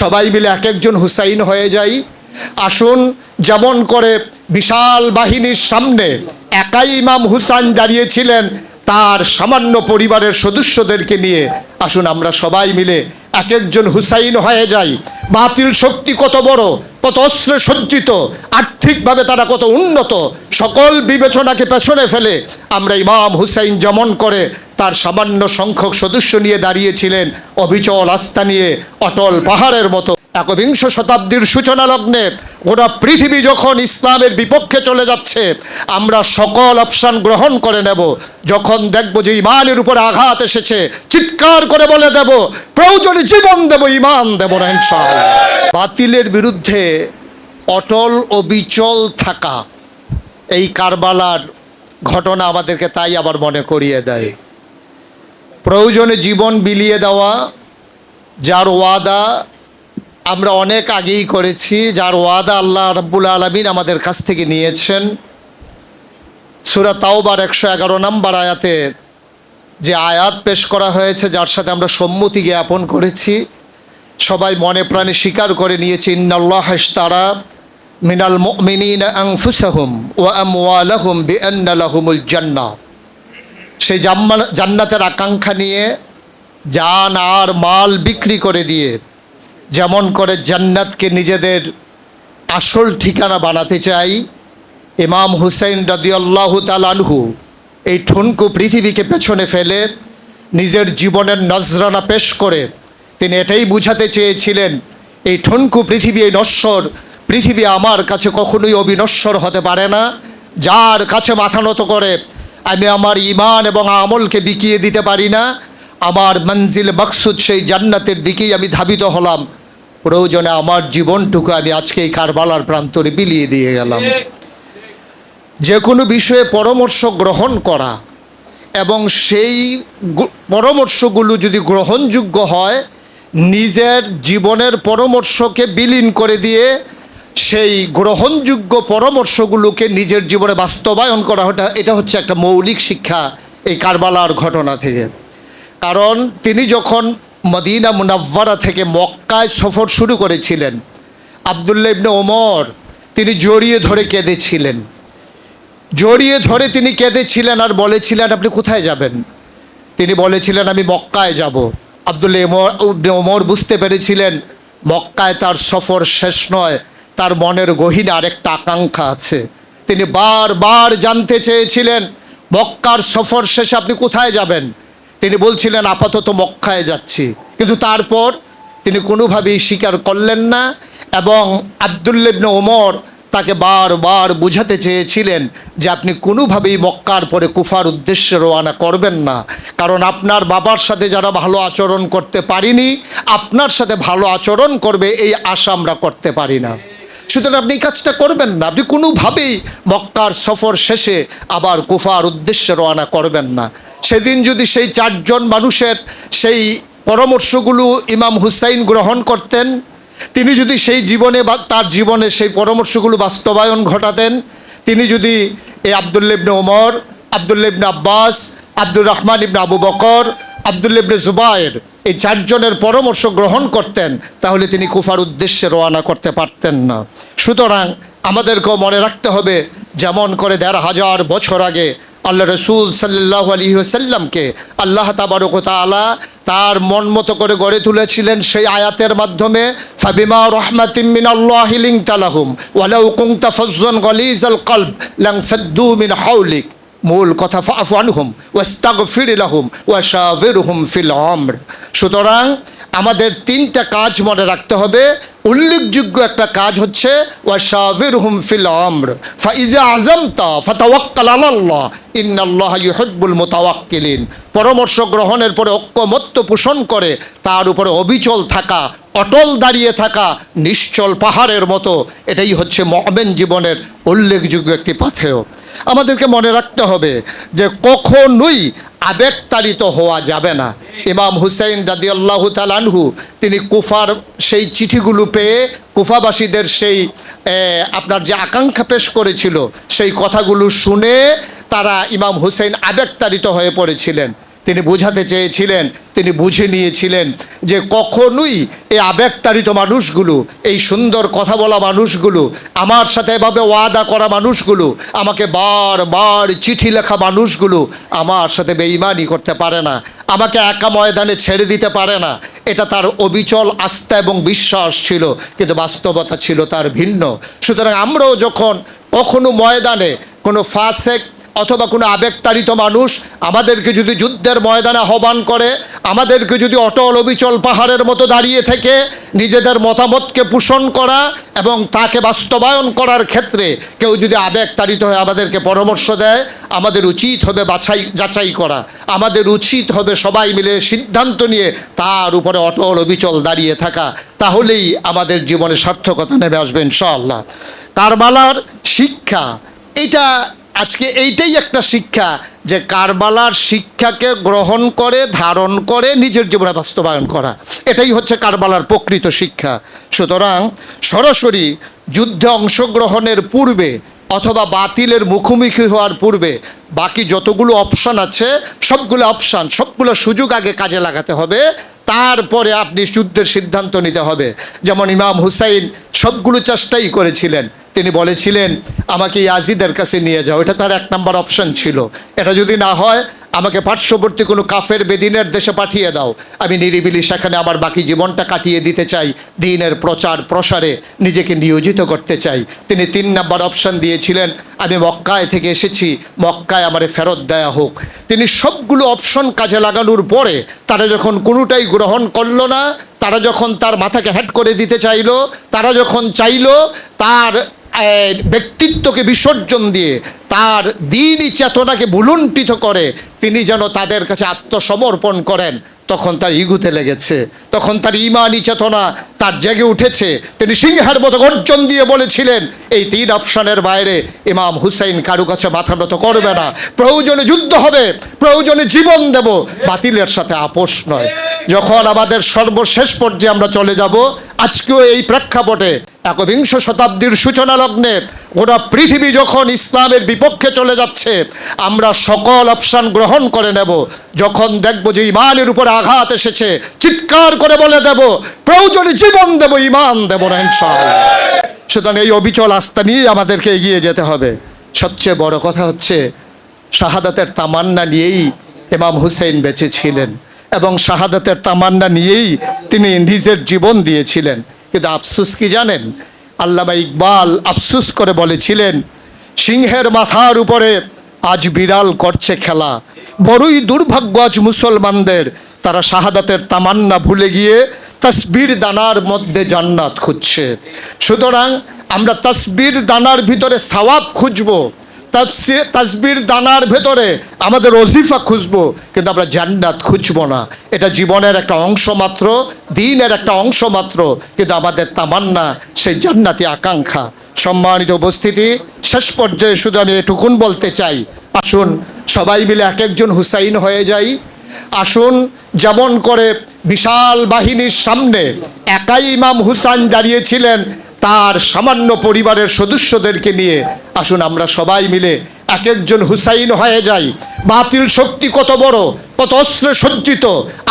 সবাই মিলে এক একজন হুসাইন হয়ে যাই। আসুন, যেমন করে বিশাল বাহিনীর সামনে একাই ইমাম হুসাইন দাঁড়িয়েছিলেন, তার সামান্য পরিবারের সদস্যদেরকে নিয়ে। আসুন, আমরা সবাই মিলে এক একজন হুসাইন হয়ে যাই। বাতিল শক্তি কত বড়, কত অস্ত্রে সজ্জিত, আর্থিকভাবে তারা কত উন্নত, সকল বিবেচনাকে পেছনে ফেলে আমরা ইমাম হুসাইন যেমন করে তার সামান্য সংখ্যক সদস্য নিয়ে দাঁড়িয়েছিলেন অবিচল আস্থা নিয়ে অটল পাহাড়ের মতো। একবিংশ শতাব্দীর সূচনা লগ্নে গোটা পৃথিবী যখন ইসলামের বিপক্ষে চলে যাচ্ছে, আমরা সকল অপশান গ্রহণ করে নেব। যখন দেখব যে ইমানের উপরে আঘাত এসেছে, চিৎকার করে বলে দেব, প্রয়োজনে জীবন দেব, ইমান দেব না বাতিলের বিরুদ্ধে অটল ও বিচল থাকা এই কারবালার ঘটনা আমাদেরকে তাই আবার মনে করিয়ে দেয়। প্রয়োজনে জীবন বিলিয়ে দেওয়া, যার ওয়াদা আমরা অনেক আগেই করেছি, যার ওয়াদা আল্লাহ রাব্বুল আলমিন আমাদের কাছ থেকে নিয়েছেন। সুরা তাওবার একশো এগারো নম্বর আয়াতের যে আয়াত পেশ করা হয়েছে, যার সাথে আমরা সম্মতি জ্ঞাপন করেছি। সবাই মনে প্রাণে স্বীকার করে নিয়েছে, ইন্নাল্লাহ তারা মিনাল মিনিন আংফুসাহুম ও আমওয়ালাহুম বিআন্না লাহুমুল জান্নাহ। সেই জান্নাতের আকাঙ্ক্ষা নিয়ে যান আর মাল বিক্রি করে দিয়ে যেমন করে জান্নাতকে নিজেদের আসল ঠিকানা বানাতে চাই, ইমাম হুসাইন রদিয়াল্লাহ তালানহু এই ঠুনকু পৃথিবীকে পেছনে ফেলে নিজের জীবনের নজরানা পেশ করে তিনি এটাই বুঝাতে চেয়েছিলেন, এই ঠুনকু পৃথিবী, এই নশ্বর পৃথিবী আমার কাছে কখনোই অবিনশ্বর হতে পারে না, যার কাছে মাথা নত করে আমি আমার ইমান এবং আমলকে বিকিয়ে দিতে পারি না। আমার মঞ্জিল, মকসুদ সেই জান্নাতের দিকেই আমি ধাবিত হলাম। প্রয়োজনে আমার জীবনটুকু আমি আজকে এই কারবালার প্রান্তরে বিলিয়ে দিয়ে গেলাম। যে কোনো বিষয়ে পরামর্শ গ্রহণ করা এবং সেই পরামর্শগুলো যদি গ্রহণযোগ্য হয়, নিজের জীবনের পরামর্শকে বিলীন করে দিয়ে সেই গ্রহণযোগ্য পরামর্শগুলোকে নিজের জীবনে বাস্তবায়ন করা ওটা এটা হচ্ছে একটা মৌলিক শিক্ষা এই কারবালার ঘটনা থেকে। কারণ তিনি যখন মদিনা মুনাব্বারা থেকে মক্কায় সফর শুরু করেছিলেন আবদুল্লা ইবনে ওমর, তিনি জড়িয়ে ধরে কেঁদেছিলেন। জড়িয়ে ধরে তিনি কেঁদেছিলেন আর বলেছিলেন, আপনি কোথায় যাবেন? তিনি বলেছিলেন, আমি মক্কায় যাব। আবদুল্লা ওমর বুঝতে পেরেছিলেন, মক্কায় তার সফর শেষ নয়। তার মনের গহীনে আরেকটা আকাঙ্ক্ষা আছে। তিনি বারবার জানতে চেয়েছিলেন, মক্কার সফর শেষে আপনি কোথায় যাবেন? তিনি বলছিলেন, আপাতত মক্কায় যাচ্ছি। কিন্তু তারপর তিনি কোনোভাবেই স্বীকার করলেন না এবং আবদুল্লেবনে ওমর তাকে বারবার বুঝাতে চেয়েছিলেন যে আপনি কোনোভাবেই মক্কার পরে কুফার উদ্দেশ্যে রওনা করবেন না। কারণ আপনার বাবার সাথে যারা ভালো আচরণ করতে পারিনি, আপনার সাথে ভালো আচরণ করবে, এই আশা আমরা করতে পারি না। সুতরাং আপনি এই কাজটা করবেন না। আপনি কোনোভাবেই মক্কার সফর শেষে আবার কুফার উদ্দেশ্যে রওনা করবেন না। সেদিন যদি সেই চারজন মানুষের সেই পরামর্শগুলো ইমাম হুসাইন গ্রহণ করতেন, তিনি যদি সেই জীবনে বা তার জীবনে সেই পরামর্শগুলো বাস্তবায়ন ঘটাতেন, তিনি যদি এই আবদুল্লেবনে ওমর আবদুল্লেবনে আব্বাস, আব্দুর রহমান ইবনে আবু বকর আবদুল্লেবনে জুবায়ের এই চারজনের পরামর্শ গ্রহণ করতেন, তাহলে তিনি কুফার উদ্দেশ্যে রওনা করতে পারতেন না। সুতরাং আমাদেরকেও মনে রাখতে হবে, যেমন করে দেড় হাজার বছর আগে আল্লাহ রসুল সাল্লাহ আলী সাল্লামকে আল্লাহ তাবারক তালা তার মন মতো করে গড়ে তুলেছিলেন সেই আয়াতের মাধ্যমে, ফাবিমা রহমাতিম মিন তালাহুম ওয়ালাউ কুংতা গলিজ আল কলব, লাং মিন হাউলিক মূল কথা ফাফ আনহুম ওয়াস্তাগফির লাহুম ওয়াশাবিরহুম ফিল আমর। সুতরাং আমাদের তিনটা কাজ মনে রাখতে হবে। উল্লেখযোগ্য একটা কাজ হচ্ছে মুতাওয়াক্কিলিন। পরামর্শ গ্রহণের পরে ঐক্যমত্য পোষণ করে, তার উপরে অবিচল থাকা, অটল দাঁড়িয়ে থাকা, নিশ্চল পাহাড়ের মতো। এটাই হচ্ছে মহবেন জীবনের উল্লেখযোগ্য একটি পাথেয় আমাদেরকে মনে রাখতে হবে যে কখনোই আবেগতাড়িত হওয়া যাবে না। ইমাম হুসাইন রাদি আল্লাহ তালানহু তিনি কুফার সেই চিঠিগুলো পেয়ে কুফাবাসীদের সেই আপনার যে আকাঙ্ক্ষা পেশ করেছিল, সেই কথাগুলো শুনে তারা ইমাম হুসেন আবেগতাড়িত হয়ে পড়েছিলেন। তিনি বোঝাতে চেয়েছিলেন, তিনি বুঝে নিয়েছিলেন যে কখনোই এই আবেগতাড়িত মানুষগুলো, এই সুন্দর কথা বলা মানুষগুলো, আমার সাথে এভাবে ওয়াদা করা মানুষগুলো, আমাকে বার বার চিঠি লেখা মানুষগুলো আমার সাথে বেইমানি করতে পারে না, আমাকে একা ময়দানে ছেড়ে দিতে পারে না। এটা তার অবিচল আস্থা এবং বিশ্বাস ছিল, কিন্তু বাস্তবতা ছিল তার ভিন্ন। সুতরাং আমরাও যখন কখনো ময়দানে কোনো ফাসেক অথবা কোনো আবেগতাড়িত মানুষ আমাদেরকে যদি যুদ্ধের ময়দানে আহ্বান করে, আমাদেরকে যদি অটল অবিচল পাহাড়ের মতো দাঁড়িয়ে থেকে নিজেদের মতামতকে পোষণ করা এবং তাকে বাস্তবায়ন করার ক্ষেত্রে কেউ যদি আবেগতাড়িত হয়ে আমাদেরকে পরামর্শ দেয়, আমাদের উচিত হবে বাছাই, যাচাই করা। আমাদের উচিত হবে সবাই মিলে সিদ্ধান্ত নিয়ে তার উপরে অটল অবিচল দাঁড়িয়ে থাকা। তাহলেই আমাদের জীবনে সার্থকতা নেমে আসবে ইনশাআল্লাহ। কারবালার শিক্ষা, এটা আজকে এইটাই একটা শিক্ষা যে কারবালার শিক্ষাকে গ্রহণ করে, ধারণ করে নিজের জীবনে বাস্তবায়ন করা। এটাই হচ্ছে কারবালার প্রকৃত শিক্ষা। সুতরাং সরাসরি যুদ্ধে অংশগ্রহণের পূর্বে অথবা বাতিলের মুখোমুখি হওয়ার পূর্বে বাকি যতগুলো অপশান আছে, সবগুলো অপশান, সবগুলো সুযোগ আগে কাজে লাগাতে হবে। তারপরে আপনি যুদ্ধের সিদ্ধান্ত নিতে হবে। যেমন ইমাম হুসাইন সবগুলো চেষ্টাই করেছিলেন। তিনি বলেছিলেন, আমাকে ইয়াজিদের কাছে নিয়ে যাও। এটা তার এক নম্বর অপশন ছিল। এটা যদি না হয়, আমাকে পার্শ্ববর্তী কোনো কাফের বেদিনের দেশে পাঠিয়ে দাও। আমি নিরিবিলি সেখানে আমার বাকি জীবনটা কাটিয়ে দিতে চাই, দিনের প্রচার প্রসারে নিজেকে নিয়োজিত করতে চাই। তিনি তিন নম্বর অপশন দিয়েছিলেন, আমি মক্কায় থেকে এসেছি, মক্কায় আমারে ফেরত দেয়া হোক। তিনি সবগুলো অপশন কাজে লাগানোর পরে তারা যখন কোনোটাই গ্রহণ করল না, তারা যখন তার মাথাকে হ্যাট করে দিতে চাইল, তারা যখন চাইলো, তার ব্যক্তিত্বকে বিসর্জন দিয়ে তার দিনই চেতনাকে ভুলুণ্ঠিত করে তিনি যেন তাদের কাছে আত্মসমর্পণ করেন, তখন তার ইগুতে লেগেছে, তখন তার ইমানি চেতনা তার জেগে উঠেছে। তিনি সিংহের মতো গর্জন দিয়ে বলেছিলেন, এই তিন অপশনের বাইরে ইমাম হুসাইন কারু কাছে মাথা নত করবে না। প্রয়োজনে যুদ্ধ হবে, প্রয়োজনে জীবন দেব, বাতিলের সাথে আপোষ নয়। যখন আমাদের সর্বশেষ পর্যায়ে আমরা চলে যাব আজকেও এই প্রেক্ষাপটে একবিংশ শতাব্দীর সূচনা লগ্নে গোটা পৃথিবী যখন ইসলামের বিপক্ষে চলে যাচ্ছে, আমরা সকল অপশান গ্রহণ করে নেব। যখন দেখব যে ইমানের উপরে আঘাত এসেছে, চিৎকার করে বলে দেব, প্রয়োজনে জীবন দেব, ইমান দেব না, ইনশাআল্লাহ। সুতরাং এই অবিচল আস্থা নিয়ে আমাদেরকে এগিয়ে যেতে হবে। সবচেয়ে বড় কথা হচ্ছে, শাহাদাতের তামান্না নিয়েই এমাম হুসেন বেঁচে ছিলেন। এবং শাহাদাতের তামান্না নিয়েই তিনি নিজের জীবন দিয়েছিলেন। কিন্তু আফসুস কি জানেন? আল্লামা ইকবাল আফসুস করে বলেছিলেন, সিংহের মাথার উপরে আজ বিড়াল করছে খেলা। বড়ই দুর্ভাগ্য আজ মুসলমানদের। তারা শাহাদাতের তামান্না ভুলে গিয়ে তসবির দানার মধ্যে জান্নাত খুঁজছে। সুতরাং আমরা তসবির দানার ভিতরে সওয়াব খুঁজবো। তাসবির দানার ভেতরে আমাদের অজিফা খুঁজবো, কিন্তু আমরা জান্নাত খুঁজবো না। এটা জীবনের একটা অংশ মাত্র, দিনের একটা অংশ মাত্র, কিন্তু আমাদের তামান্না সেই জান্নাতি আকাঙ্ক্ষা। সম্মানিত উপস্থিতি, শেষ পর্যায়ে শুধু আমি এটুকুন বলতে চাই, আসুন সবাই মিলে এক একজন হুসাইন হয়ে যাই। আসুন যেমন করে বিশাল বাহিনীর সামনে একাই ইমাম হুসাইন দাঁড়িয়েছিলেন, তার সামান্য পরিবারের সদস্যদেরকে নিয়ে আসুন আমরা সবাই মিলে এক একজন হুসাইন হয়ে যাই। বাতিল শক্তি কত বড়, কত অস্ত্রে সজ্জিত,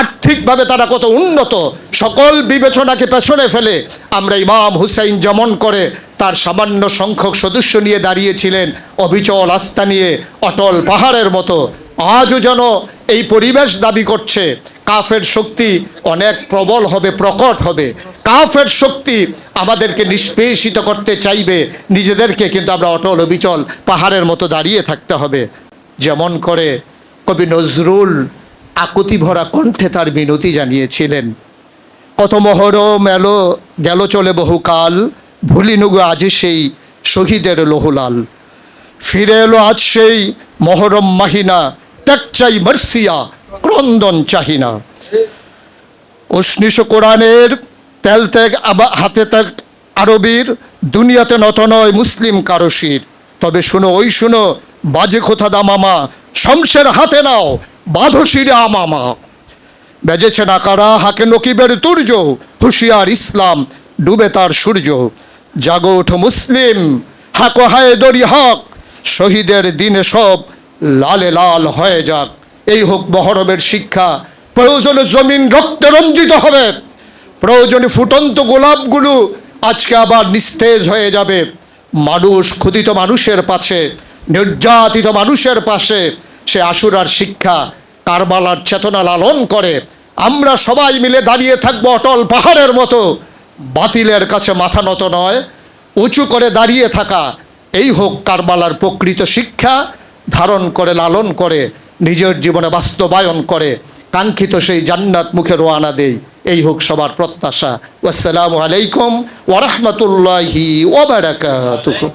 আর্থিকভাবে তারা কত উন্নত, সকল বিবেচনাকে পেছনে ফেলে আমরা ইমাম হুসাইন যেমন করে তার সামান্য সংখ্যক সদস্য নিয়ে দাঁড়িয়েছিলেন, অবিচল আস্থা নিয়ে, অটল পাহাড়ের মতো। আজও যেন এই পরিবেশ দাবি করছে, কাফের শক্তি অনেক প্রবল হবে, প্রকট হবে। কাফের শক্তি আমাদেরকে নিষ্পেষিত করতে চাইবে, নিজেদেরকে কিন্তু আমরা অটল অবিচল পাহাড়ের মতো দাঁড়িয়ে থাকতে হবে। যেমন করে কবি নজরুল আকুতি ভরা কণ্ঠে তার মিনতি জানিয়েছিলেন, কত মহরম এলো, গেল চলে বহুকাল ভুলিনুগো আজ সেই শহীদের লোহলাল। ফিরে এলো আজ সেই মহরম মাহিনা ত্যাগ চাই মার্সিয়া, ক্রন্দন চাহিনা। উষ্ণিস কোরআনের তেল ত্যাগ আবা- হাতে ত্যাগ আরবির, দুনিয়াতে নত নয়, মুসলিম কারশির তবে শুনো, ওই শুনো, বাজে খোথা দামামা শমশের হাতে নাও, বাঁধো শিরে আমামা বেজেছে না কারা, হাকে নকিবের তুর্য, হুশিয়ার ইসলাম, ডুবে তার সূর্য। জাগো ওঠো মুসলিম, হাকো হায় দরি হক, শহীদের দিনে সব লালে লাল হয়ে যাক। এই হোক মহরমের শিক্ষা। প্রয়োজনে জমিন রক্তে রঞ্জিত হবে। প্রয়োজনে ফুটন্ত গোলাপগুলো আজকে আবার নিস্তেজ হয়ে যাবে। মানুষ ক্ষুদিত মানুষের পাশে, নির্যাতিত মানুষের পাশে, সে আশুরার শিক্ষা, কারবালার চেতনা লালন করে। আমরা সবাই মিলে দাঁড়িয়ে থাকব অটল পাহাড়ের মতো। বাতিলের কাছে মাথা নত নয়, উঁচু করে দাঁড়িয়ে থাকা। এই হোক কারবালার প্রকৃত শিক্ষা। ধারণ করে, লালন করে, নিজের জীবনে বাস্তবায়ন করে, কাঙ্ক্ষিত সেই জান্নাত মুখে রোয়ানা দেই। এই হোক সবার প্রত্যাশা। আসসালামু আলাইকুম ওরহমতুল্লাহি ওবারাকাতুহু